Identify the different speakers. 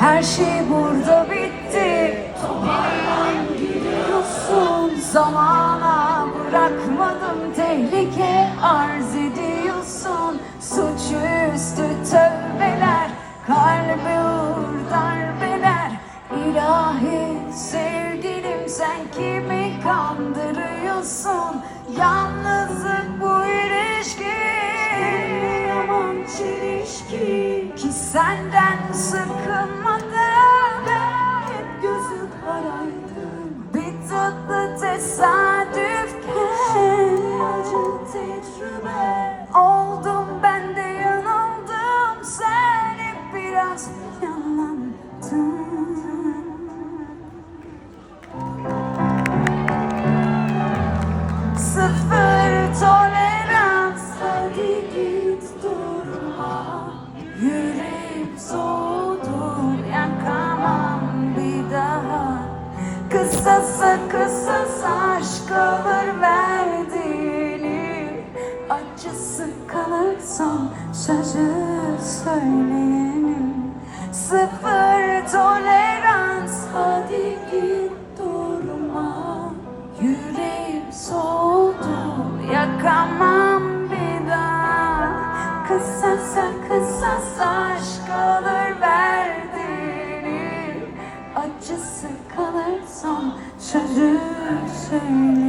Speaker 1: Her şey burada bitti. Toparlan gidiyorsun. Zamana bırakmadım. Tehlike arz ediyorsun. Suçüstü tövbeler. Kalbe uğur darbeler. İlahi sevgilim sen kimi kandırıyorsun? Yalnızlık Çelişki Ki senden sıkılmadım Hep gözü karaydım Bir tatlı tesadüfken Acı tecrübe Oldum ben de yanıldım. Sen hep biraz yalandın Kısasa kısas aşk alır verdiğini. Acısı kalır son sözü söyleyenim Sıfır tolerans Hadi git durma Yüreğim soğudu Yakamam bir daha. Kısasa Acısı kalır son sözü söyleyelim